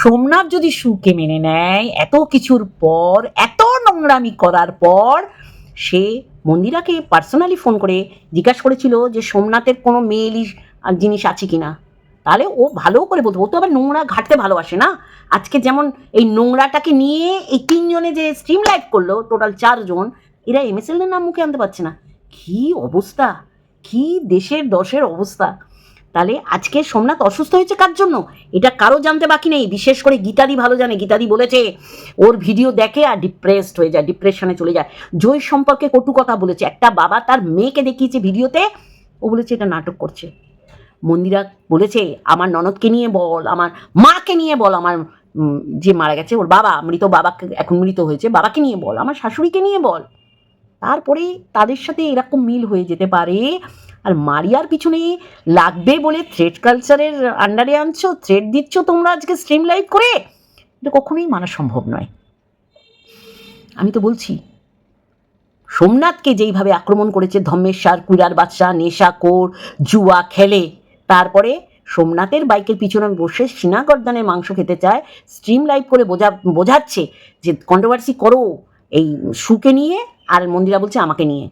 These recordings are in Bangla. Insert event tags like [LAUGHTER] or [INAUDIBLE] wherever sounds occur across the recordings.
সোমনাথ যদি সুকে মেনে নেয়, এত কিছুর পর, এত নোংরামি করার পর, সে মন্দিরাকে পার্সোনালি ফোন করে জিজ্ঞাসা করেছিল যে সোমনাথের কোনো মেয়েলি জিনিস আছে কি না তাহলে ও ভালো করে বলতো। ও তো আবার নোংরা ঘাটতে ভালোবাসে না। আজকে যেমন এই নোংরাটাকে নিয়ে এই তিনজনে যে স্ট্রিম লাইট করল টোটাল চারজন, এরা এমএসএল এর নাম মুখে আনতে পারছে না। কি অবস্থা? কি দেশের দশের অবস্থা? তাহলে আজকে সোমনাথ অসুস্থ হয়েছে কার জন্য? এটা কারও জানতে বাকি নেই। বিশেষ করে গীতাদি ভালো জানে। গীতাদি বলেছে, ওর ভিডিও দেখে আর ডিপ্রেসড হয়ে যায় ডিপ্রেশনে চলে যায়। জয় সম্পর্কে কটু কথা বলেছে। একটা বাবা তার মেয়েকে দেখিয়েছে ভিডিওতে ও বলেছে, এটা নাটক করছে। মন্দিরা বলেছে, আমার ননদকে নিয়ে বল, আমার মাকে নিয়ে বল, আমার যে মারা গেছে, ওর বাবা, মৃত বাবাকে, এখন মৃত হয়েছে, বাবাকে নিয়ে বল, আমার শাশুড়িকে নিয়ে বল। তারপরে তাদের সাথে এরকম মিল হয়ে যেতে পারে। আর মারিয়ার পিছনে লাগবে বলে থ্রেড কালচারের আন্ডারে আনছো থ্রেড দিচ্ছ তোমরা আজকে স্ট্রিম লাইভ করে? এটা কখনোই মানা সম্ভব নয়। আমি তো বলছি, সোমনাথকে যেইভাবে আক্রমণ করেছে, ধম্মেশ্বর কুইরার বাচ্চা নেশা, কোর, জুয়া, খেলে, তারপরে সোমনাথের বাইকের পিছনে বসে সিনা গর্দানের মাংস খেতে চায় স্ট্রিম লাইভ করে বোঝা, বোঝাচ্ছে যে কন্ট্রোভার্সি করো। এই সুকে নিয়ে আর মন্দিরা বলছে, আমাকে নিয়ে।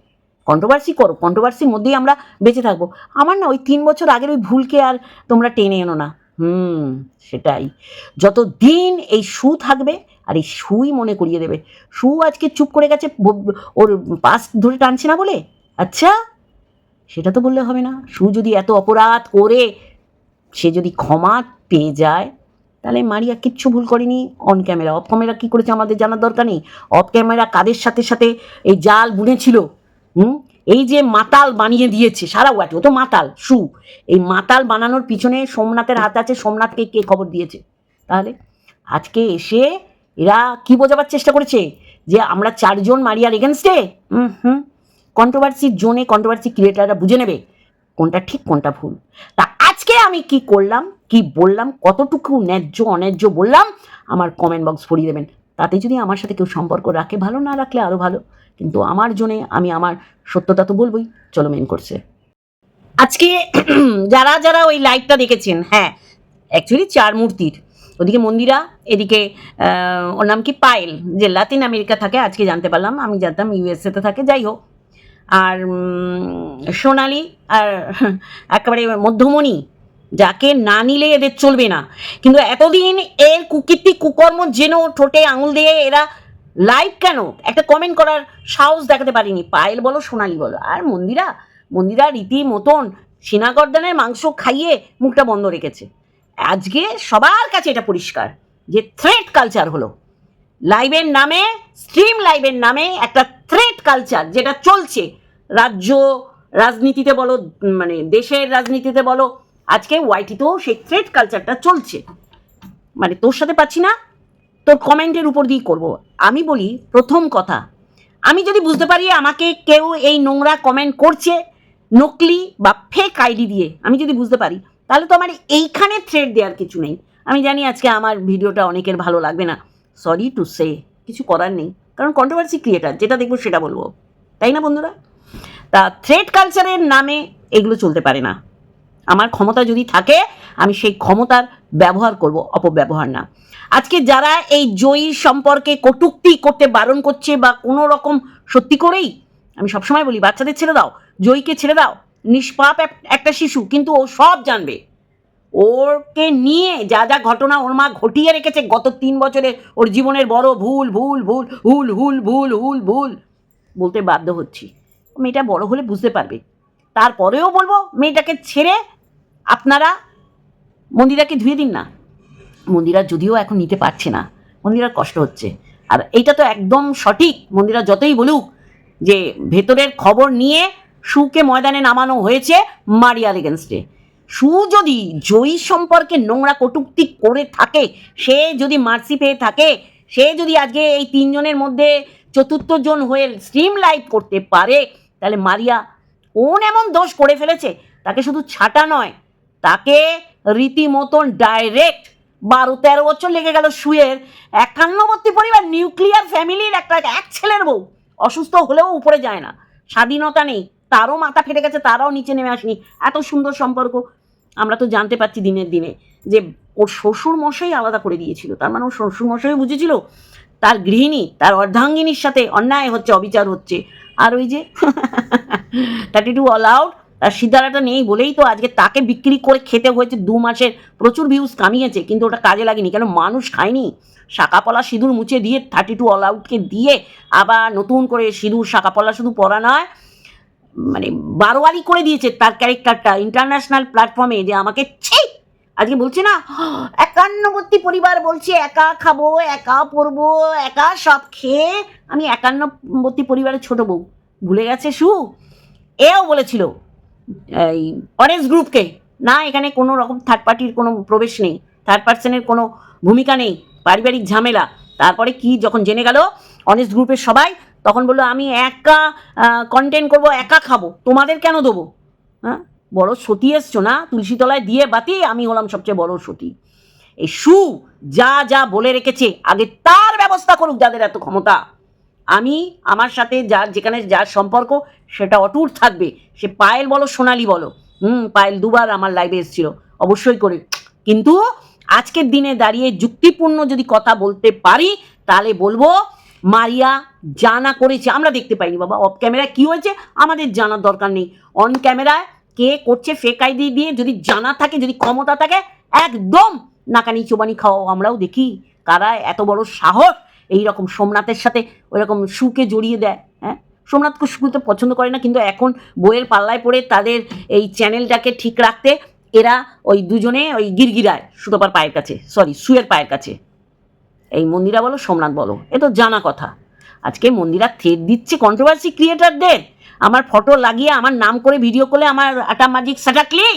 কন্ট্রোভার্সি করো কন্ট্রোভার্সির মধ্যেই আমরা বেঁচে থাকব। আমার না ওই তিন বছর আগের ওই ভুলকে আর তোমরা টেনে এনো না। হুম, সেটাই। যত দিন এই সু থাকবে আর এই সুই মনে করিয়ে দেবে। সু আজকে চুপ করে গেছে ওর পাস ধরে টানছে না বলে? আচ্ছা সেটা তো বললে হবে না। সু যদি এত অপরাধ করে, সে যদি ক্ষমা পেয়ে যায় তাহলে মারিয়া কিচ্ছু ভুল করেনি অন ক্যামেরা অফ ক্যামেরা কী করেছে আমাদের জানার দরকার নেই? অফ ক্যামেরা কাদের সাথে সাথে এই জাল বুনেছিল? হুম? এই যে মাতাল বানিয়ে দিয়েছে, সারা ওয়াটি ও তো মাতাল, সু। এই মাতাল বানানোর পিছনে সোমনাথের হাত আছে, সোমনাথকে কে খবর দিয়েছে? তাহলে আজকে এসে এরা কি বোঝাবার চেষ্টা করেছে? যে আমরা চারজন মারিয়ার এগেনস্টে হুম হুম। কন্ট্রোভার্সির জোনে কন্ট্রোভার্সি ক্রিয়েটাররা বুঝে নেবে কোনটা ঠিক, কোনটা ভুল। তা আজকে আমি কি করলাম, কি বললাম, কতটুকু ন্যায্য, অন্যায্য বললাম, আমার কমেন্ট বক্স ভরিয়ে দেবেন। তাতে যদি আমার সাথে কেউ সম্পর্ক রাখে, ভালো না রাখলে আরও ভালো। কিন্তু আমার জন্যে আমি আমার সত্যতা তো বলবোই, চলো মেন করছে আজকে [CLEARS THROAT] যারা যারা ওই লাইভটা দেখেছেন হ্যাঁ অ্যাকচুয়ালি চার মূর্তির। ওদিকে মন্দিরা, এদিকে ওর নাম কি? পায়েল, যে লাতিন আমেরিকা থাকে, আজকে জানতে পারলাম, আমি জানতাম ইউএসএতে থাকে, যাই হোক। আর সোনালি, আর, [LAUGHS] একেবারে মধ্যমণি যাকে না নিলে এদের চলবে না। কিন্তু এতদিন এর কুকীর্তি, কুকর্ম যেন ঠোঁটে আঙুল দিয়ে এরা লাইভ কেন? একটা কমেন্ট করার সাহস দেখাতে পারিনি। পায়েল বলো, সোনালি বলো। আর মন্দিরা মন্দিরা রীতি মতন সিনাগর্দানের মাংস খাইয়ে মুখটা বন্ধ রেখেছে। আজকে সবার কাছে এটা পরিষ্কার যে থ্রেট কালচার হলো। লাইভের নামে স্ট্রিম লাইভের নামে একটা থ্রেট কালচার যেটা চলছে। রাজ্য রাজনীতিতে বলো মানে দেশের রাজনীতিতে বলো আজকে ওয়াইটিতেও সেই থ্রেড কালচারটা চলছে। মানে তোর সাথে পাচ্ছি না, তোর কমেন্টের উপর দিয়েই করব। আমি বলি, প্রথম কথা, আমি যদি বুঝতে পারি আমাকে কেউ এই নোংরা কমেন্ট করছে, নকলি বা ফেক আইডি দিয়ে, আমি যদি বুঝতে পারি, তাহলে তো আমার এইখানে থ্রেড দেওয়ার কিছু নেই। আমি জানি আজকে আমার ভিডিওটা অনেকের ভালো লাগবে না। সরি টু সে কিছু করার নেই। কারণ কন্ট্রোভার্সি ক্রিয়েটার যেটা দেখব সেটা বলব। তাই না বন্ধুরা? তা থ্রেড কালচারের নামে এগুলো চলতে পারে না। আমার ক্ষমতা যদি থাকে, আমি সেই ক্ষমতার ব্যবহার করব, অপব্যবহার না। আজকে যারা এই জয়ীর সম্পর্কে কটুক্তি করতে বারণ করছে বা কোনো রকম সত্যি করেই, আমি সবসময় বলি, বাচ্চাদের ছেড়ে দাও, জয়ীকে ছেড়ে দাও। নিষ্পাপ একটা শিশু, কিন্তু ও সব জানবে। ওরকে নিয়ে যা যা ঘটনা ওর মা ঘটিয়ে রেখেছে গত তিন বছরে, ওর জীবনের বড় ভুল ভুল ভুল হুল হুল ভুল হুল ভুল বলতে বাধ্য হচ্ছি। মেয়েটা বড় হলে বুঝতে পারবে। তারপরেও বলব, মেয়েটাকে ছেড়ে আপনারা মন্দিরাকে ধুয়ে দিন না। মন্দিরা যদিও এখন নিতে পারছে না। মন্দিরার কষ্ট হচ্ছে। আর এইটা তো একদম সঠিক। মন্দিরা যতই বলুক যে ভেতরের খবর নিয়ে সুকে ময়দানে নামানো হয়েছে মারিয়ার এগেনস্টে সু যদি জয়ী সম্পর্কে নোংরা কটূক্তি করে থাকে, সে যদি মার্সি পেয়ে থাকে, সে যদি আজকে এই তিনজনের মধ্যে চতুর্থ জন হয়ে স্ট্রিম লাইভ করতে পারে, তাহলে মারিয়া কোন এমন দোষ করে ফেলেছে? তাকে শুধু ছাটা নয় তাকে রীতিমতন ডাইরেক্ট বারো তেরো বছর লেগে গেল শুয়ের একান্নবর্তী পরিবার নিউক্লিয়ার ফ্যামিলির একটা, এক ছেলের বউ। অসুস্থ হলেও উপরে যায় না। স্বাধীনতা নেই। তারও মাথা ফেটে গেছে, তারাও নিচে নেমে আসেনি। এত সুন্দর সম্পর্ক। আমরা তো জানতে পারছি দিনের দিনে যে ওর শ্বশুর মশাই আলাদা করে দিয়েছিল। তার মানে ওর শ্বশুর মশাই বুঝেছিল। তার গৃহিণী, তার অর্ধাঙ্গিনীর সাথে অন্যায় হচ্ছে, অবিচার হচ্ছে। আর ওই যে থার্টি টু অল আউট তার সিদ্ধারাটা নেই বলেই তো আজকে তাকে বিক্রি করে খেতে হয়েছে দু মাসের প্রচুর ভিউজ কামিয়েছে, কিন্তু ওটা কাজে লাগেনি। কেন? মানুষ খায়নি। শাকাপলা সিঁদুর মুছে দিয়ে থার্টি টু অল আউটকে দিয়ে আবার নতুন করে সিঁদুর শাকাপলা শুধু পরা নয় মানে বারোয়ারি করে দিয়েছে তার ক্যারেক্টারটা ইন্টারন্যাশনাল প্ল্যাটফর্মে যে আমাকে ছি! আজকে বলছে না একান্নবর্তী পরিবার বলছে, একা খাব, একা পরবো, একা সব খেয়ে আমি একান্নবর্তী পরিবারের ছোট বউ। ভুলে গেছে সু? এও বলেছিল এই অরেঞ্জ গ্রুপকে না, এখানে কোনো রকম থার্ড পার্টির কোনো প্রবেশ নেই। থার্ড পার্সনের কোনো ভূমিকা নেই। পারিবারিক ঝামেলা। তারপরে কি যখন জেনে গেল অনেস্ট গ্রুপের সবাই তখন বলল, আমি একা কন্টেন্ট করব, একা খাব। তোমাদের কেন দেবো? হ্যাঁ বড় সতী এসছো না? তুলসীতলায় দিয়ে বাতি, আমি হলাম সবচেয়ে বড় সতী। এই সু যা যা বলে রেখেছে, আগে তার ব্যবস্থা করুক যাদের এত ক্ষমতা। আমি, আমার সাথে যার যেখানে যার সম্পর্ক, সেটা অটুট থাকবে। সে পায়েল বলো, সোনালি বলো। হুম, পায়েল দুবার আমার লাইভে এসেছিল। অবশ্যই করে। কিন্তু আজকের দিনে দাঁড়িয়ে যুক্তিপূর্ণ যদি কথা বলতে পারি, তাহলে বলব, মারিয়া জানা করেছে। আমরা দেখতে পাইনি বাবা অফ ক্যামেরায় কি হয়েছে? আমাদের জানার দরকার নেই। অন ক্যামেরায় কে করছে ফেক আইডি দিয়ে যদি জানা থাকে, যদি ক্ষমতা থাকে, একদম নাকানি চোবানি খাওয়াও আমরাও দেখি। কারা এত বড় সাহস? এই রকম সোমনাথের সাথে ওই রকম সুকে জড়িয়ে দেয় হ্যাঁ? সোমনাথকে সুকে পছন্দ করে না, কিন্তু এখন বইয়ের পাল্লায় পড়ে তাদের এই চ্যানেলটাকে ঠিক রাখতে এরা ওই দুজনে ওই গিরগিরায় সুতপার পায়ের কাছে সরি সুয়ের পায়ের কাছে। এই মন্দিরা বলো, সোমনাথ বলো, এ তো জানা কথা। আজকে মন্দিরা থ্রেড দিচ্ছে কন্ট্রোভার্সি ক্রিয়েটারদের আমার ফটো লাগিয়ে, আমার নাম করে ভিডিও করলে আমার আটা ম্যাজিক সাটাকলি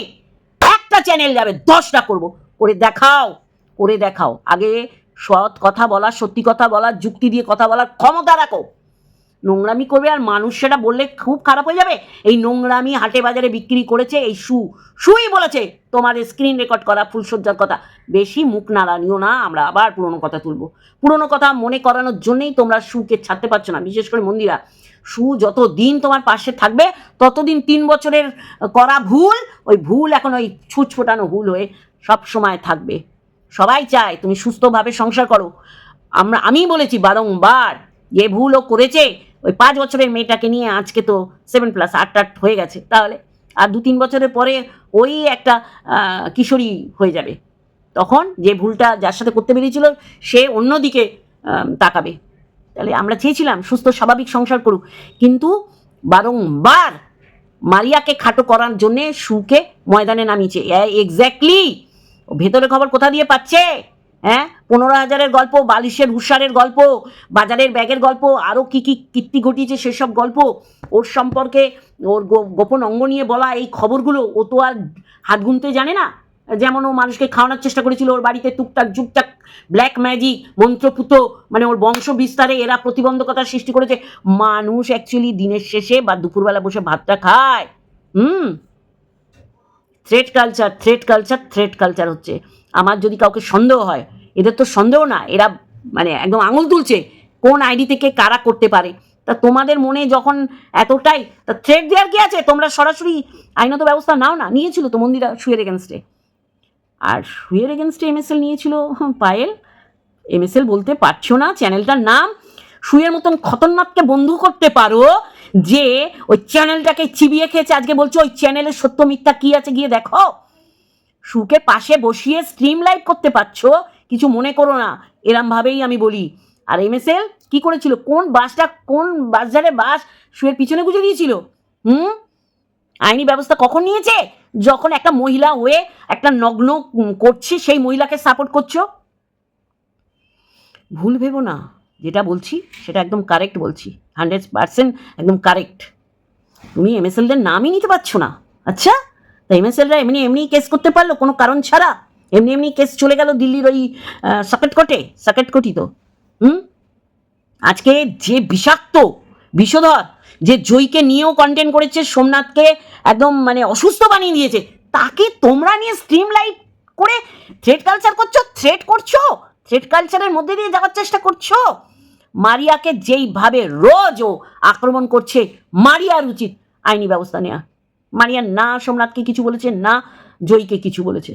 একটা চ্যানেল যাবে, দশটা করব। করে দেখাও করে দেখাও। আগে সৎ কথা বলা, সত্যি কথা বলা, যুক্তি দিয়ে কথা বলার ক্ষমতা রাখো। নোংরামি করবে আর মানুষ সেটা বললে খুব খারাপ হয়ে যাবে। এই নোংরামি হাটে বাজারে বিক্রি করেছে, এই সু, সুই বলেছে তোমার স্ক্রিন রেকর্ড করা ফুলসজ্জার কথা। বেশি মুখ নাড়ানিও না, আমরা আবার পুরনো কথা তুলবো। পুরনো কথা মনে করানোর জন্যই তোমরা সুকে ছাড়তে পারছ না, বিশেষ করে মন্দিরা। সু যত দিন তোমার পাশে থাকবে, ততদিন তিন বছরের করা ভুল, ওই ভুল এখন ওই ছুঁচ ফোটানো ভুল হয়ে সব সময় থাকবে। সবাই চায় তুমি সুস্থভাবে সংসার করো। আমরা আমি বলেছি বারংবার, যে ভুলও করেছে, ওই পাঁচ বছরের মেয়েটাকে নিয়ে আজকে তো সেভেন প্লাস আট আট হয়ে গেছে। তাহলে আর দু, তিন বছরের পরে ওই একটা কিশোরী হয়ে যাবে। তখন যে ভুলটা যার সাথে করতে বেরিয়েছিল সে অন্যদিকে তাকাবে। তাহলে আমরা চেয়েছিলাম সুস্থ, স্বাভাবিক সংসার করুক। কিন্তু বারংবার মারিয়াকে খাটো করার জন্যে সুকে ময়দানে নামিয়েছে। এক্স্যাক্টলি ভেতরে খবর কোথা দিয়ে পাচ্ছে? হ্যাঁ? পনেরো হাজারের গল্প, বালিশের হুসারের গল্প, বাজারের ব্যাগের গল্প আরও কী কী কীর্তি ঘটিয়েছে সেসব গল্প, ওর সম্পর্কে ওর গোপন অঙ্গ নিয়ে বলা এই খবরগুলো ও তো আর হাত গুনতে জানে না। যেমন ও মানুষকে খাওয়ানোর চেষ্টা করেছিল, ওর বাড়িতে টুকটাক জুকটাক ব্ল্যাক ম্যাজিক মন্ত্রপুত মানে ওর বংশ বিস্তারে এরা প্রতিবন্ধকতার সৃষ্টি করেছে। মানুষ অ্যাকচুয়ালি দিনের শেষে বা দুপুরবেলা বসে ভাতটা খায়। হুম? Threat culture threat culture threat culture হচ্ছে। আমার যদি কাউকে সন্দেহ হয়, এদের তো সন্দেহ না, এরা মানে একদম আঙুল তুলছে কোন আইডি থেকে কারা করতে পারে। তা তোমাদের মনে যখন এতটাই, তা থ্রেড দেওয়ার কি আছে? তোমরা সরাসরি আইনত ব্যবস্থা নাও না, নিয়েছিল তো মন্দিরা শুয়ের এগেনস্টে আর শুয়ের এগেনস্টে এমএসএল নিয়েছিল পায়েল। এমএসএল বলতে পারছ না চ্যানেলটার নাম। শুয়ের মতন খতরনাককে বন্ধু করতে পারো যে ওই চ্যানেলটাকে চিবিয়ে খেয়েছে, আজকে বলছো ওই চ্যানেলের সত্য মিথ্যা কি আছে গিয়ে দেখো। সুকে পাশে বসিয়ে স্ট্রিম লাইভ করতে পারছ, কিছু মনে করো না, এরম ভাবেই আমি বলি। আর এম এস এল কি করেছিল? কোন বাসটা, কোন বাসজারে বাস শুয়ের পিছনে গুজে দিয়েছিল? হুম? আইনি ব্যবস্থা কখন নিয়েছে? যখন একটা মহিলা হয়ে একটা নগ্ন করছে, সেই মহিলাকে সাপোর্ট করছ? ভুল ভেবো না। যেটা বলছি, সেটা একদম কারেক্ট বলছি। হান্ড্রেড পার্সেন্ট একদম কারেক্ট তুমি এমএসএলদের নামই নিতে পারছ না। আচ্ছা? তা এমএসএলরা এমনি এমনি কেস করতে পারল, কোনো কারণ ছাড়া? এমনি এমনি কেস চলে গেল দিল্লির ওই সাকেট কোর্টে সাকেট কোর্টই তো। হুম? আজকে যে বিষাক্ত, বিষধর, যে জয়কে নিয়েও কন্টেন্ট করেছে সোমনাথকে একদম মানে অসুস্থ বানিয়ে দিয়েছে, তাকে তোমরা নিয়ে স্ট্রিম লাইট করে থ্রেড কালচার করছ থ্রেড করছ থ্রেড কালচারের মধ্যে দিয়ে যাওয়ার চেষ্টা করছ? মারিয়াকে যেইভাবে রোজ ও আক্রমণ করছে মারিয়ার উচিত আইনি ব্যবস্থা নেওয়া মারিয়া, না সোমনাথকে কিছু বলেছে, না জয়ীকে কিছু বলেছে।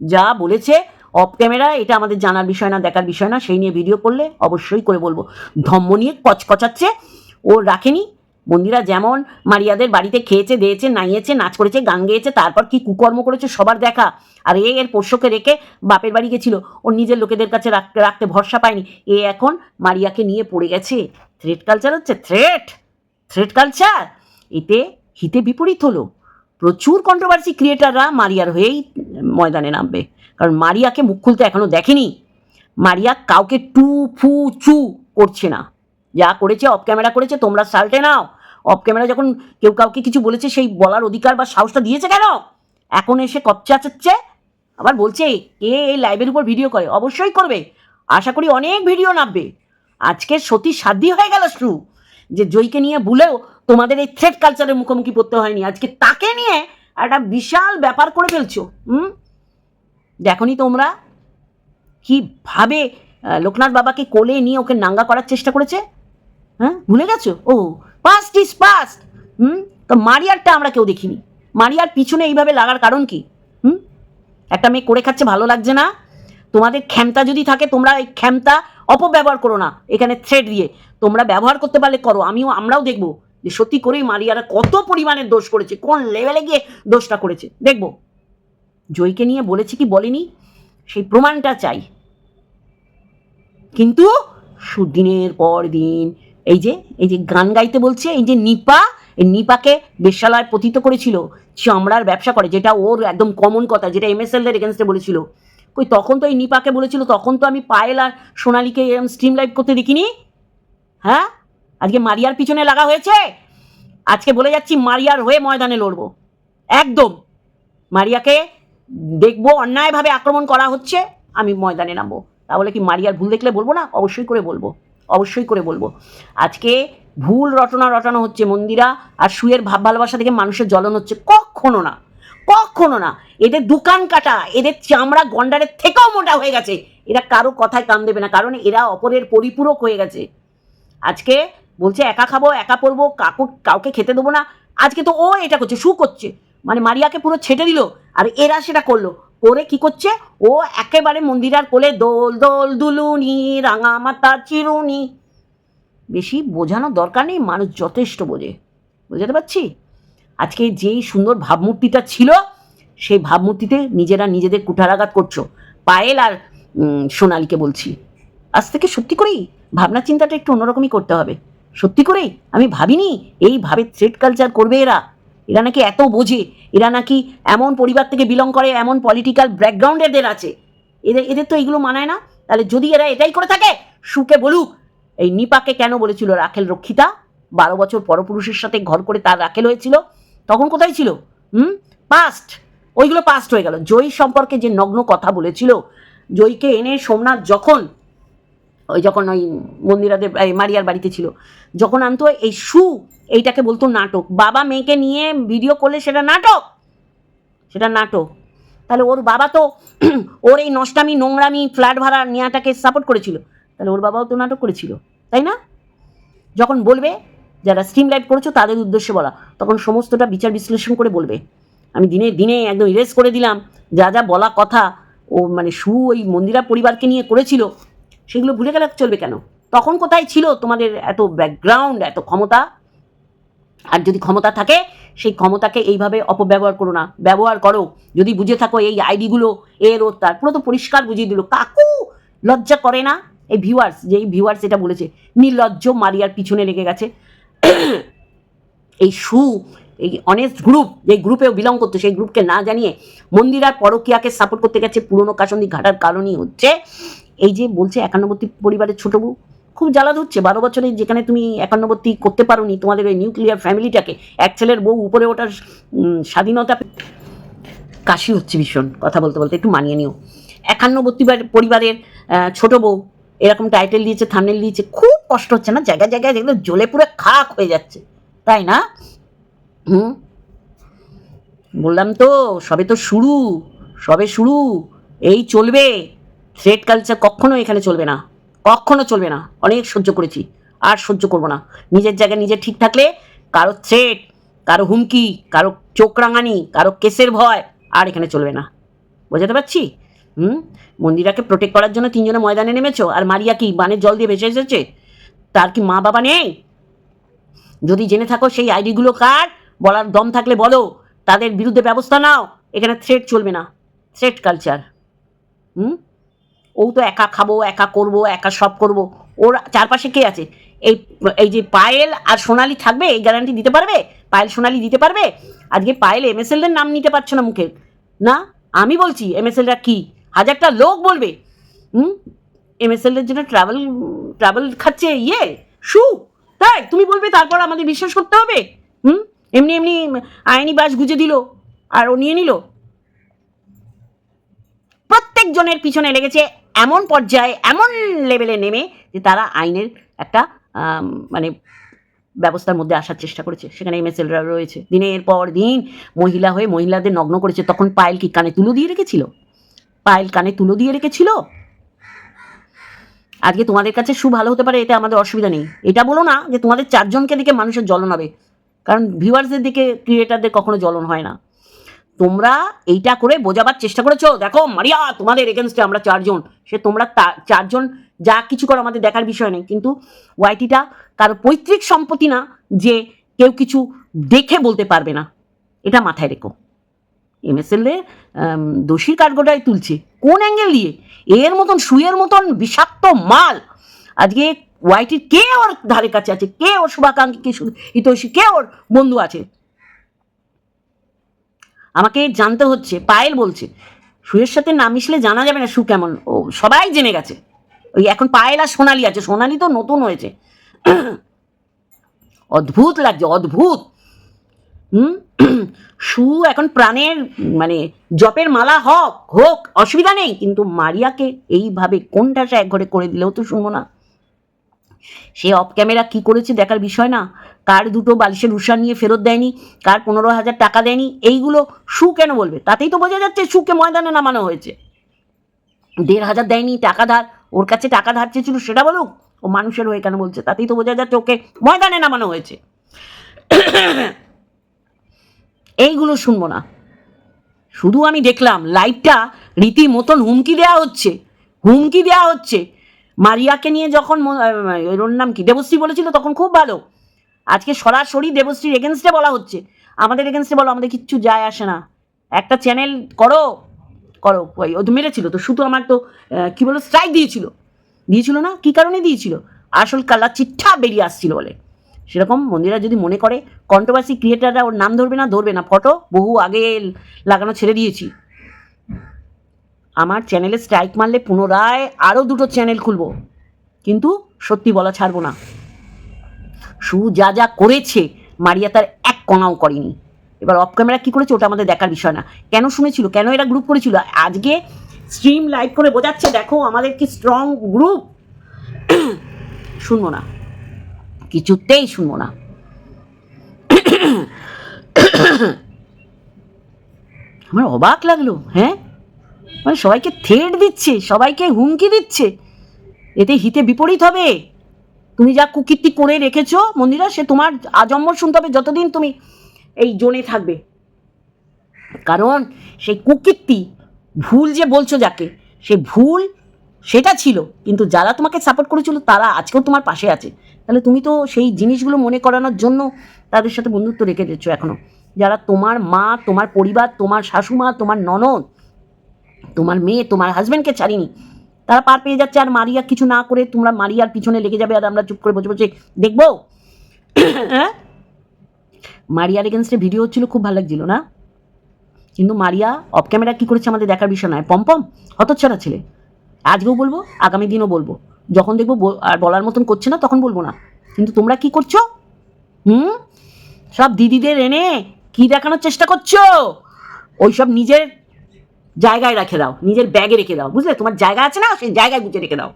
যা বলেছে অফ ক্যামেরা এটা আমাদের জানার বিষয় না, দেখার বিষয় না, সেই নিয়ে ভিডিও করলে অবশ্যই করে বলব। ধম্ম নিয়ে কচকচাচ্ছে, ও রাখেনি মন্দিরা যেমন মারিয়াদের বাড়িতে খেয়েছে, দিয়েছে, নাইয়েছে, নাচ করেছে, গান গেয়েছে, তারপর কি কুকর্ম করেছে সবার দেখা। আর এ এর পোষ্যকে রেখে বাপের বাড়ি গেছিল। ওর নিজের লোকেদের কাছে রাখতে রাখতে ভরসা পায়নি। এ এখন মারিয়াকে নিয়ে পড়ে গেছে। থ্রেট কালচার হচ্ছে থ্রেট থ্রেট কালচার এতে হিতে বিপরীত হলো। প্রচুর কন্ট্রোভার্সি ক্রিয়েটাররা মারিয়ার হয়েই ময়দানে নামবে। কারণ মারিয়াকে মুখ খুলতে এখনও দেখেনি। মারিয়া কাউকে টু ফু চু করছে না। যা করেছে অফ ক্যামেরা করেছে, তোমরা সাল্টে নাও। অফ ক্যামেরা যখন কেউ কাউকে কিছু বলেছে, সেই বলার অধিকার বা সাহসটা দিয়েছে কেন? এখন এসে কপচা চাচ্ছে। আবার বলছে এ এই লাইভের উপর ভিডিও করে? অবশ্যই করবে। আশা করি অনেক ভিডিও নামবে। আজকে সতী সাধ্যি হয়ে গেল শুরু যে জয়ীকে নিয়ে ভুলেও তোমাদের এই থ্রেড কালচারের মুখোমুখি পড়তে হয়নি। আজকে তাকে নিয়ে একটা বিশাল ব্যাপার করে ফেলছো, হুম? দেখনি তোমরা কীভাবে লোকনাথ বাবাকে কোলে নিয়ে ওকে নাঙ্গা করার চেষ্টা করেছে? হ্যাঁ? ভুলে গেছো? ও পাস্ট ইজ পাস্ট হুম? তো মারিয়ারটা আমরা কেউ দেখিনি। মারিয়ার পিছনে এইভাবে লাগার কারণ কি? হুম? একটা মেয়ে করে খাচ্ছে, ভালো লাগছে না। তোমাদের ক্ষমতা যদি থাকে, তোমরা এই ক্ষমতা অপব্যবহার করো না। এখানে থ্রেড দিয়ে। তোমরা ব্যবহার করতে পারলে করো। আমিও, আমরাও দেখব যে সত্যি করেই মারিয়ারা কত পরিমাণের দোষ করেছে, কোন লেভেলে গিয়ে দোষটা করেছে। দেখব। জয়কে নিয়ে বলেছে কি বলেনি? সেই প্রমাণটা চাই। কিন্তু সুদিনের পর দিন এই যে এই যে গান গাইতে বলছে, এই যে নিপা, এই নিপাকে বেশ্যালয় পতিত করেছিল, চামড়ার ব্যবসা করে, যেটা ওর একদম কমন কথা, যেটা এমএসএল এর এগেনস্টে বলেছিল। কই, তখন তো এই নিপাকে বলেছিল, তখন তো আমি পায়েল আর সোনালিকে এরম স্ট্রিম লাইভ করতে দেখিনি। হ্যাঁ? আজকে মারিয়ার পিছনে লাগা হয়েছে। আজকে বলে যাচ্ছি মারিয়ার হয়ে ময়দানে লড়বো। একদম। মারিয়াকে দেখব, অন্যায়ভাবে আক্রমণ করা হচ্ছে, আমি ময়দানে নামবো। তাহলে কি মারিয়ার ভুল দেখলে বলব না? অবশ্যই করে বলব। অবশ্যই করে বলব। আজকে ভুল রটনা রটানো হচ্ছে মন্দিরা, আর সুয়ের ভাব ভালোবাসা থেকে মানুষের জ্বলন হচ্ছে কখনো না কখনো না। এদের দোকান কাটা, এদের চামড়া গন্ডারের থেকেও মোটা হয়ে গেছে। এরা কারও কথায় কান দেবে না, কারণ এরা অপরের পরিপূরক হয়ে গেছে। আজকে বলছে, একা খাব, একা পরবো, কাকু কাউকে খেতে দেবো না। আজকে তো ও এটা করছে শু করছে। মানে মারিয়াকে পুরো ছেটে দিল, আর এরা সেটা করল। করে কি করছে? ও একেবারে মন্দিরার কোলে দোল দোল, দুলুনি রাঙা মাতা চিরুনি। বেশি বোঝানোর দরকার নেই, মানুষ যথেষ্ট বোঝে। বুঝতে পারছি? আজকে যেই সুন্দর ভাবমূর্তিটা ছিল, সেই ভাবমূর্তিতে নিজেরা নিজেদের কুঠারাঘাত করছ। পায়েল আর সোনালিকে বলছি, আজ থেকে সত্যি করেই ভাবনা চিন্তাটা একটু অন্যরকমই করতে হবে। সত্যি করেই? আমি ভাবিনি এইভাবে থ্রেড কালচার করবে এরা। এরা নাকি এত বোঝে? এরা নাকি এমন পরিবার থেকে বিলং করে, এমন পলিটিক্যাল ব্যাকগ্রাউন্ড এদের আছে। এদের এদের তো এগুলো মানায় না। তাহলে যদি এরা এটাই করে থাকে সুকে বলুক। এই নিপাকে কেন বলেছিল রাখেল রক্ষিতা? বারো বছর পরপুরুষের সাথে ঘর করে তার রাখেল হয়েছিল। তখন কোথায় ছিল? হুম? পাস্ট ওইগুলো পাস্ট হয়ে গেল। জয়ী সম্পর্কে যে নগ্ন কথা বলেছিল, জয়ীকে এনে সোমনাথ যখন, ওই যখন ওই মন্দিরাদের মারিয়ার বাড়িতে ছিল, যখন আনতো এই সু এইটাকে বলতো নাটক। বাবা মেয়েকে নিয়ে ভিডিও করলে সেটা নাটক? সেটা নাটক। তাহলে ওর বাবা তো [CLEARS THROAT] ওর এই নষ্টামি, নোংরামি, ফ্ল্যাট ভাড়া নেওয়াটাকে সাপোর্ট করেছিল। তাহলে ওর বাবাও তো নাটক করেছিল, তাই না? যখন বলবে, যারা স্ট্রিম লাইট করেছ তাদের উদ্দেশ্যে বলা, তখন সমস্তটা বিচার বিশ্লেষণ করে বলবে। আমি দিনে দিনে একদম ইরেজ করে দিলাম, যা যা বলা কথা, ও মানে সু ওই মন্দিরা পরিবারকে নিয়ে করেছিল, সেগুলো ভুলে গেলে চলবে কেন? তখন কোথায় ছিল তোমাদের এত ব্যাকগ্রাউন্ড এত ক্ষমতা? আর যদি ক্ষমতা থাকে, সেই ক্ষমতাকে এইভাবে অপব্যবহার করো না। ব্যবহার করো। যদি বুঝে থাকো এই আইডিগুলো, এর ও তার পুরো তো পরিষ্কার বুঝিয়ে দিল। কাকু, লজ্জা করে না? এই ভিউয়ার্স যে এই ভিউয়ার্স এটা বলেছে, নির্লজ্জ মারিয়ার পিছনে লেগে গেছে। এই সু, এই অনেস্ট গ্রুপ যে গ্রুপেও বিলং করতো, সেই গ্রুপকে না জানিয়ে মন্দিরার পরকিয়াকে সাপোর্ট করতে গেছে পুরনো কাসন্দি ঘাটার কারণই হচ্ছে, এই যে বলছে একান্নবর্তী পরিবারের ছোট বউ। খুব জ্বালা ধরছে। বারো বছরে যেখানে তুমি একান্নবর্তী করতে পারোনি, তোমাদের ওই নিউক্লিয়ার ফ্যামিলিটাকে এক ছেলের বউ উপরে ওঠার স্বাধীনতা কাশি হচ্ছে ভীষণ, কথা বলতে বলতে। একটু মানিয়ে নিও। একান্নবর্তী পরিবারের ছোট বউ, এরকম টাইটেল দিয়েছে থামনেল দিয়েছে, খুব কষ্ট হচ্ছে না? জায়গায় জায়গায় যেগুলো জ্বলে পুরো খাক হয়ে যাচ্ছে। তাই না? হুম? বললাম তো, সবে তো শুরু, সবে শুরু, এই চলবে। থ্রেড কালচার কখনো এখানে চলবে না। কখনো চলবে না। অনেক সহ্য করেছি, আর সহ্য করব না। নিজের জায়গায় নিজে ঠিক থাকলে কারও থ্রেট কারও হুমকি, কারও চোখ রাঙানি, কারও কেসের ভয় আর এখানে চলবে না। বোঝাতে পারছি? হুম? মন্দিরাকে প্রোটেক্ট করার জন্য তিনজনে ময়দানে নেমেছো, আর মারিয়া কি বানের জল দিয়ে ভেসে এসেছে? তার কি মা বাবা নেই? যদি জেনে থাকো সেই আইডিগুলো কার, বলার দম থাকলে বলো। তাদের বিরুদ্ধে ব্যবস্থা নাও। এখানে থ্রেট চলবে না। থ্রেট কালচার হুম? ও তো একা খাব, একা করব, একা সব করব। ওর চারপাশে কে আছে? এই এই যে পায়েল আর সোনালি থাকবে, এই গ্যারান্টি দিতে পারবে? পায়েল সোনালি দিতে পারবে? আজকে পায়েল এম এমএসএলদের নাম নিতে পারছ না মুখে। না, আমি বলছি এমএসএলরা কি? হাজারটা লোক বলবে। হুম? এম এস এমএসএলদের জন্য ট্রাভেল ট্রাভেল খাচ্ছে ইয়ে? শু তাই, তুমি বলবে, তারপর আমাদের বিশ্বাস করতে হবে। হুম? এমনি এমনি আইনি বাস গুজে দিল, আর ও নিয়ে নিল। প্রত্যেকজনের পিছনে লেগেছে এমন পর্যায়ে, এমন লেভেলে নেমে যে তারা আইনের একটা মানে ব্যবস্থার মধ্যে আসার চেষ্টা করেছে। সেখানে এমএসএলরা রয়েছে। দিনের পর দিন মহিলা হয়ে মহিলাদের নগ্ন করেছে। তখন পায়েল কি কানে তুলো দিয়ে রেখেছিল? পায়েল কানে তুলো দিয়ে রেখেছিল? আজকে তোমাদের কাছে সু ভালো হতে পারে, এতে আমাদের অসুবিধা নেই। এটা বলো না যে তোমাদের চারজনকে দিকে মানুষের জ্বলন হবে। কারণ ভিউয়ার্সদের দিকে ক্রিয়েটারদের কখনো জ্বলন হয় না। তোমরা এইটা করে বোঝাবার চেষ্টা করেছ? দেখো, মারিয়া, তোমাদের এগেনস্টে আমরা চারজন। সে তোমরা চারজন, যা কিছু করো আমাদের দেখার বিষয় নেই। কিন্তু ওয়াইটিটা কারও পৈতৃক সম্পত্তি না যে কেউ কিছু দেখে বলতে পারবে না। এটা মাথায় রেখো। এমএসএলএ দোষীর কাঠগোটায় তুলছে। কোন অ্যাঙ্গেল দিয়ে? এর মতন, সুয়ের মতন বিষাক্ত মাল। আজকে ওয়াইটির কে ওর ধারে কাছে আছে? কে ওর শুভাকাঙ্ক্ষী? কে কে ওর বন্ধু আছে? আমাকে জানতে হচ্ছে, পায়েল বলছে সুয়ের সাথে না মিশলে জানা যাবে না সু কেমন? ও, সবাই জেনে গেছে। ওই এখন পায়েল আর সোনালি আছে, সোনালি তো নতুন হয়েছে। [CLEARS THROAT] অদ্ভুত লাগছে, অদ্ভুত। হুম? [CLEARS THROAT] সু এখন প্রাণের মানে জপের মালা হক, হোক, অসুবিধা নেই, কিন্তু মারিয়াকে এইভাবে কোনটা এক ঘরে করে দিলেও তো শুনব না। সে অফ ক্যামেরা কি করেছে দেখার বিষয় না? কার দুটো বালিশের উষা নিয়ে ফেরত দেয়নি? কার পনেরো হাজার টাকা দেয়নি? এইগুলো সু কেন বলবে? তাতেই তো বোঝা যাচ্ছে সুকে ময়দানে নামানো হয়েছে। দেড় হাজার দেয়নি, টাকা ধার, ওর কাছে টাকা ধার চেয়েছিল সেটা বলুক? ও মানুষের হয়ে কেন বলছে? তাতেই তো বোঝা যাচ্ছে ওকে ময়দানে নামানো হয়েছে। এইগুলো শুনব না। শুধু আমি দেখলাম লাইভটা রীতিমতন হুমকি দেওয়া হচ্ছে। হুমকি দেওয়া হচ্ছে। মারিয়াকে নিয়ে যখন ওর নাম কি? দেবশ্রী বলেছিল তখন খুব ভালো। আজকে সরাসরি দেবশ্রীর এগেনস্টে বলা হচ্ছে। আমাদের এগেনস্টে বলো, আমাদের কিচ্ছু যায় আসে না। একটা চ্যানেল করো করো। ওই, ও তো মেরেছিল, তো শুধু আমার তো কি বলো স্ট্রাইক দিয়েছিল। দিয়েছিল না? কি কারণে দিয়েছিল? আসল কালার চিঠা বেরিয়ে আসছিল বলে। সেরকম মন্দিরা যদি মনে করে কন্ট্রোভার্সি ক্রিয়েটাররা ওর নাম ধরবে না ধরবে না। ফটো বহু আগে লাগানো ছেড়ে দিয়েছি। আমার চ্যানেলে স্ট্রাইক মারলে পুনরায় আরও দুটো চ্যানেল খুলবো। কিন্তু সত্যি বলা ছাড়বো না। সু যা যা করেছে, মারিয়া তার এক কণাও করেনি। এবার অফ ক্যামেরা কী করেছে, ওটা আমাদের দেখার বিষয় না। কেন শুনেছিল? কেন এরা গ্রুপ করেছিল? আজকে স্ট্রিম লাইভ করে বোঝাচ্ছে, দেখো আমাদের কি স্ট্রং গ্রুপ [COUGHS] শুনব না। কিছুতেই শুনব না। [COUGHS] আমার অবাক লাগল হ্যাঁ? মানে সবাইকে থ্রেড দিচ্ছে, সবাইকে হুমকি দিচ্ছে। এতে হিতে বিপরীত হবে। তুমি যা কুকীর্তি করে রেখেছ, মন্দিরা, সে তোমার আজম্বর শুনতে হবে যতদিন তুমি এই জোনে থাকবে। কারণ সেই কুকীর্তি ভুল যে বলছো যাকে, সে ভুল সেটা ছিল, কিন্তু যারা তোমাকে সাপোর্ট করেছিল তারা আজকেও তোমার পাশে আছে। তাহলে তুমি তো সেই জিনিসগুলো মনে করানোর জন্য তাদের সাথে বন্ধুত্ব রেখে দিচ্ছ এখনও। যারা তোমার মা, তোমার পরিবার, তোমার শাশুমা তোমার ননদ তোমার মেয়ে, তোমার হাজব্যান্ডকে ছাড়িনি। তারা পার পেয়ে যাচ্ছে আর মারিয়া কিছু না করে তোমরা মারিয়ার পিছনে লেগে যাবে আর আমরা চুপ করে বসে বসে দেখব। [COUGHS] হ্যাঁ? মারিয়ার এগেনস্টে ভিডিও হচ্ছিল, খুব ভালো লাগছিল, না? কিন্তু মারিয়া অফ ক্যামেরা কী করেছে আমাদের দেখার বিষয় নয়। পম্পম হতচ্ছাড়া ছেলে। আজকেও বলব, আগামী দিনও বলব। যখন দেখব আর বলার মতন করছে না, তখন বলব না। কিন্তু তোমরা কি করছ? হুম? সব দিদিদের এনে কি দেখানোর চেষ্টা করছ? ওইসব নিজের জায়গায় রেখে দাও, নিজের ব্যাগে রেখে দাও, বুঝলে? তোমার জায়গা আছে না, সেই জায়গায় গুজে রেখে দাও।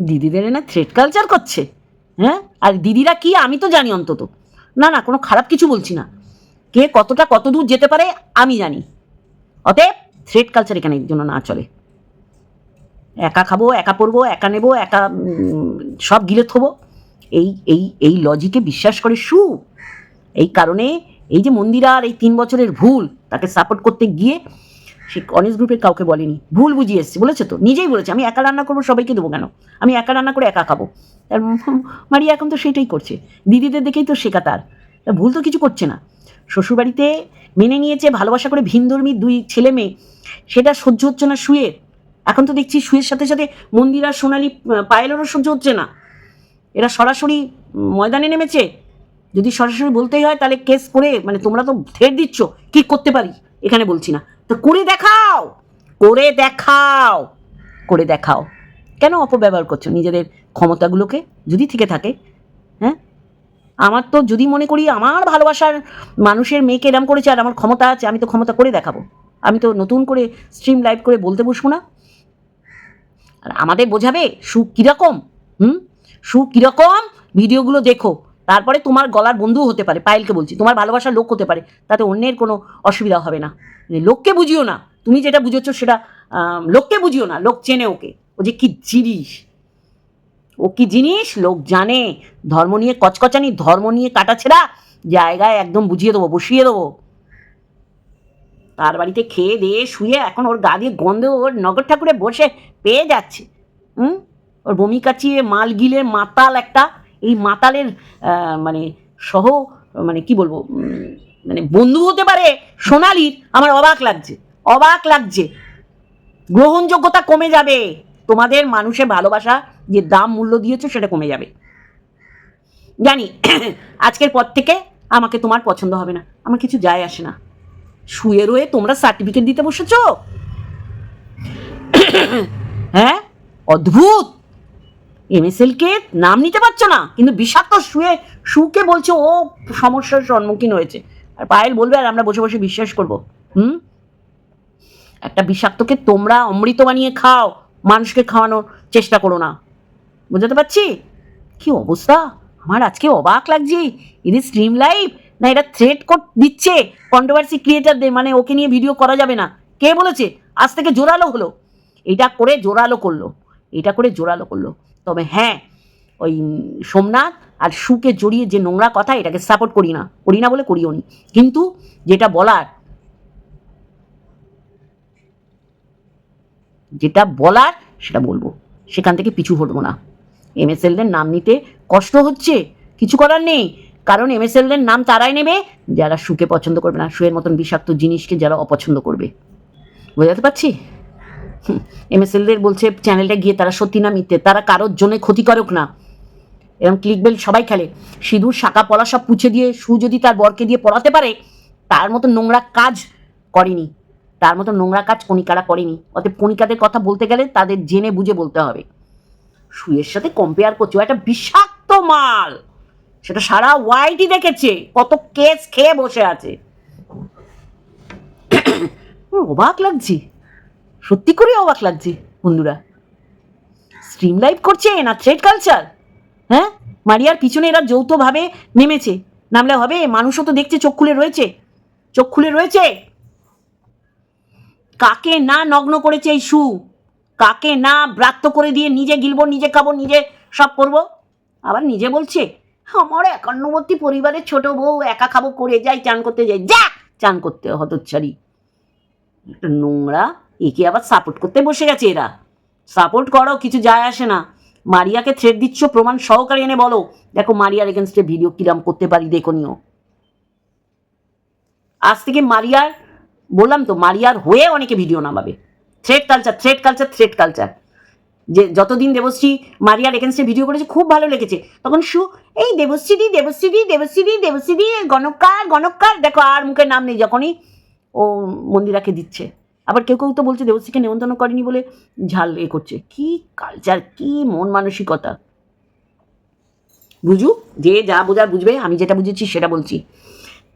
দিদিদের এনে থ্রেড কালচার করছে হ্যাঁ? আর দিদিরা কি, আমি তো জানি অন্তত। না না, কোনো খারাপ কিছু বলছি না। কে কতটা কত দূর যেতে পারে, আমি জানি। অতএব থ্রেড কালচার এখানে এর জন্য না চলে। একা খাব, একা পরবো একা নেব, একা সব গিলে থবো। এই এই এই লজিকে বিশ্বাস করে সু। এই কারণে এই যে মন্দিরার এই তিন বছরের ভুল তাকে সাপোর্ট করতে গিয়ে সে অনেস গ্রুপের কাউকে বলেনি। ভুল বুঝিয়ে এসছে, বলেছে তো? নিজেই বলেছে, আমি একা রান্না করব, সবাইকে দেবো কেন? আমি একা রান্না করে একা খাব। আর মারিয়া এখন তো সেটাই করছে। দিদিদের দেখেই তো শেখা তার। ভুল তো কিছু করছে না। শ্বশুরবাড়িতে মেনে নিয়েছে, ভালোবাসা করে ভিনধর্মী দুই ছেলে মেয়ে। সেটা সহ্য হচ্ছে না শুয়ের এখন তো দেখছি শুয়ের সাথে সাথে মন্দিরা সোনালি পায়েলেরও সহ্য হচ্ছে না। এরা সরাসরি ময়দানে নেমেছে। যদি সরাসরি বলতেই হয়, তাহলে কেস করে মানে তোমরা তো থ্রেট দিচ্ছ, কি করতে পারি? এখানে বলছি না। তো করে দেখাও! করে দেখাও! করে দেখাও। কেন অপব্যবহার করছ? নিজেদের ক্ষমতাগুলোকে যদি থেকে থাকে হ্যাঁ? আমার তো যদি মনে করি আমার ভালোবাসার মানুষের মেয়েকে এরম করেছে আর আমার ক্ষমতা আছে, আমি তো ক্ষমতা করে দেখাবো। আমি তো নতুন করে স্ট্রিম লাইভ করে বলতে বসবো না। আর আমাদের বোঝাবে সুখ কীরকম, হুম? সুখ কীরকম? ভিডিওগুলো দেখো। তারপরে তোমার গলার বন্ধু হতে পারে, পায়েলকে বলছি, তোমার ভালোবাসার লোক হতে পারে, তাতে অন্যের কোনো অসুবিধা হবে না। লোককে বুঝিও না, তুমি যেটা বুঝেছ সেটা লোককে বুঝিও না, লোক চেনে ওকে, ও যে কি জিনিস। ও কি জিনিস? লোক জানে, ধর্ম নিয়ে কচকচানি, ধর্ম নিয়ে কাটাছেড়া জায়গায় একদম বুঝিয়ে দেবো, বসিয়ে দেবো। তার বাড়িতে খেয়ে দিয়ে শুয়ে এখন ওর গা দিয়ে গন্ধে ওর নগর ঠাকুরে বসে পেয়ে যাচ্ছে, হুম? ওর বমি কাচিয়ে মাল গিলে মাতাল একটা এই মাতালের মানে সহ মানে কি বলব মানে বন্ধু হতে পারে সোনালির, আমার অবাক লাগছে অবাক লাগছে। গ্রহণযোগ্যতা কমে যাবে। তোমাদের মানুষের ভালোবাসা যে দাম মূল্য দিয়েছ সেটা কমে যাবে। জানি, [COUGHS] আজকের পর থেকে আমাকে তোমার পছন্দ হবে না। আমার কিছু যায় আসে না। শুয়ে রয়ে তোমরা সার্টিফিকেট দিতে বসেছো? [COUGHS] হ্যাঁ? অদ্ভুত! এমএসএলকে নাম নিতে পারছ না, কিন্তু বিষাক্ত শুয়ে, শুকে বলছে, ও সমস্যার সম্মুখীন হয়েছে। আর পায়েল বলবে, আর আমরা বসে বসে বিশ্বাস করব। হুম? একটা বিষাক্তকে তোমরা অমৃত বানিয়ে খাও, মানুষকে খাওয়ানোর চেষ্টা করো না। বুঝতে পারছি? কি অবস্থা? আমার আজকে অবাক লাগছে। এদের স্ট্রিম লাইভ না এটা থ্রেট দিচ্ছে কন্ট্রোভার্সি ক্রিয়েটারদের মানে ওকে নিয়ে ভিডিও করা যাবে না। কে বলেছে? আজ থেকে জোরালো হলো। এটা করে জোরালো করল। এটা করে জোরালো করল। তবে হ্যাঁ ওই সোমনাথ আর সুকে জড়িয়ে যে নোংরা কথা, এটাকে সাপোর্ট করি না। করি না বলে করিও নি। কিন্তু যেটা বলার যেটা বলার, সেটা বলব। সেখান থেকে পিছু হটবো না। এম এস এমএসএলদের নাম নিতে কষ্ট হচ্ছে, কিছু করার নেই। কারণ এম এস এমএসএলদের নাম তারাই নেবে, যারা সুকে পছন্দ করবে না। সুয়ের মতন বিষাক্ত জিনিসকে যারা অপছন্দ করবে। বোঝাতে পারছি? [LAUGHS] এমএসএলদের বলছে চ্যানেলটা গিয়ে তারা সত্যি না মিথ্যে, তারা কারোর জন্য ক্ষতিকারক না। এরকম ক্লিকবেল সবাই খেলে। সিঁদুর, শাখা পলা সব পুছে দিয়ে সু যদি তার বরকে দিয়ে পড়াতে পারে, তার মতো নোংরা কাজ করেনি। তার মতো নোংরা কাজ কণিকারা করেনি। অতএব কণিকাদের কথা বলতে গেলে তাদের জেনে বুঝে বলতে হবে। সুয়ের সাথে কম্পেয়ার করছে। একটা বিষাক্ত মাল। সেটা সারা ওয়াইটি দেখেছে। কত কেস খেয়ে বসে আছে। [COUGHS] অবাক লাগছে। সত্যি করে অবাক লাগছে, বন্ধুরা। স্ট্রিম লাইভ করছে না থ্রেড কালচার হ্যাঁ? মারিয়ার পিছনে এরা যৌথভাবে নেমেছে। নামলে হবে, মানুষও তো দেখছে চোখ খুলে রয়েছে। চোখ খুলে রয়েছে? কাকে না নগ্ন করেছে এই সু কাকে না ব্রাত্য করে দিয়ে নিজে গিলবো, নিজে খাব, নিজে সব করব? আবার নিজে বলছে, আমার একান্নবর্তী পরিবারের ছোট বউ একা খাব, করে যাই, চান করতে যাই। যা, চান করতে হতচ্ছারি একটা নোংরা একে আবার সাপোর্ট করতে বসে গেছে এরা। সাপোর্ট করো, কিছু যায় আসে না। মারিয়াকে থ্রেড দিচ্ছ, প্রমাণ সহকারে এনে বলো। দেখো মারিয়ার এগেনস্টে ভিডিও কিরাম করতে পারি, দেখো নিও। আজ থেকে মারিয়ার, বললাম তো, মারিয়ার হয়ে অনেকে ভিডিও নামাবে। Threat culture threat culture threat culture যে যতদিন দেবশ্রী মারিয়ার এগেনস্টে ভিডিও করেছে, খুব ভালো লেগেছে। তখন সু এই দেবশ্রী দেবশ্রী দেবশ্রী দেবশ্রী গণকার গণকার। দেখো আর মুখে নাম নেই, যখনই ও মন্দিরাকে দিচ্ছে। আবার কেউ কেউ তো বলছে দেবশ্রীকে নেমন্তন্ন করেনি বলে ঝাল এ করছে। কি কালচার কি মন মানসিকতা। বুঝু, যে যা বোঝার বুঝবে, আমি যেটা বুঝেছি সেটা বলছি।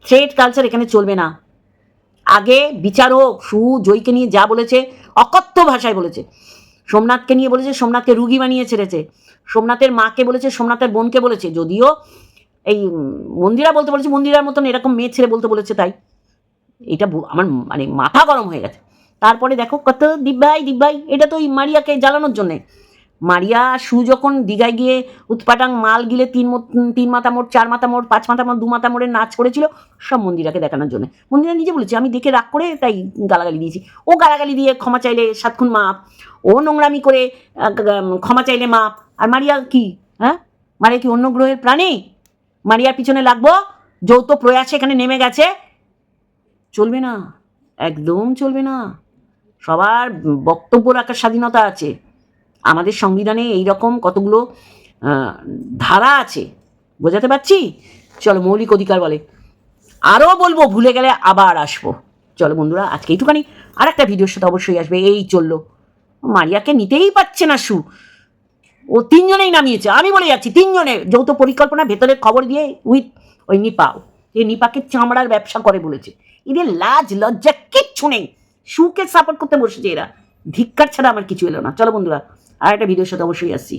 থ্রেড কালচার এখানে চলবে না। আগে বিচারক সু জয়কে নিয়ে যা বলেছে, অকথ্য ভাষায় বলেছে। সোমনাথকে নিয়ে বলেছে, সোমনাথকে রুগী বানিয়ে ছেড়েছে। সোমনাথের মাকে বলেছে, সোমনাথের বোনকে বলেছে। যদিও এই মন্দিরা বলতে বলেছে, মন্দিরার মতন এরকম মেয়ে ছেড়ে বলতে বলেছে তাই। এটা আমার মানে মাথা গরম হয়ে গেছে। তারপরে দেখো কত দিব্যাই দিব্যাই, এটা তো ওই মারিয়াকে জ্বালানোর জন্যে। মারিয়া, সু যখন দীঘায় গিয়ে উৎপাটাং মাল গিলে তিন তিন মাথা মোড়, চার মাথা মোড়, পাঁচ মাথা মোড়, দু মাথা মোড়ে নাচ করেছিল, সব মন্দিরাকে দেখানোর জন্য। মন্দিরা নিজে বলেছে, আমি দেখে রাগ করে তাই গালাগালি দিয়েছি। ও গালাগালি দিয়ে ক্ষমা চাইলে সাতক্ষণ মাপ, ও নোংরামি করে ক্ষমা চাইলে মাপ। আর মারিয়া কি? হ্যাঁ? মারিয়া কি অন্য গ্রহের প্রাণী? মারিয়ার পিছনে লাগবো? যৌথ প্রয়াসে এখানে নেমে গেছে? চলবে না, একদম চলবে না। সবার বক্তব্য রাখার স্বাধীনতা আছে। আমাদের সংবিধানে এই রকম কতগুলো ধারা আছে, বোঝাতে পারছি? চলো মৌলিক অধিকার বলে। আরও বলব, ভুলে গেলে আবার আসব। চলো বন্ধুরা, আজকে এইটুখানি। আর একটা ভিডিওর সাথে অবশ্যই আসবে, এই চলল। মারিয়াকে নিতেই পারছে না সু। ও তিনজনেই নামিয়েছে, আমি বলে যাচ্ছি, তিনজনে। যৌথ পরিকল্পনা ভেতরের খবর দিয়ে উইথ ওই নিপাও। এই নিপাকে চামড়ার ব্যবসা করে বলেছে। এদের লাজ লজ্জা কিচ্ছু নেই। সুকে সাপোর্ট করতে বসেছে এরা। ধিক্কার ছাড়া আমার কিছু এলো না। চলো বন্ধুরা আর একটা ভিডিওর সাথে অবশ্যই আসছি।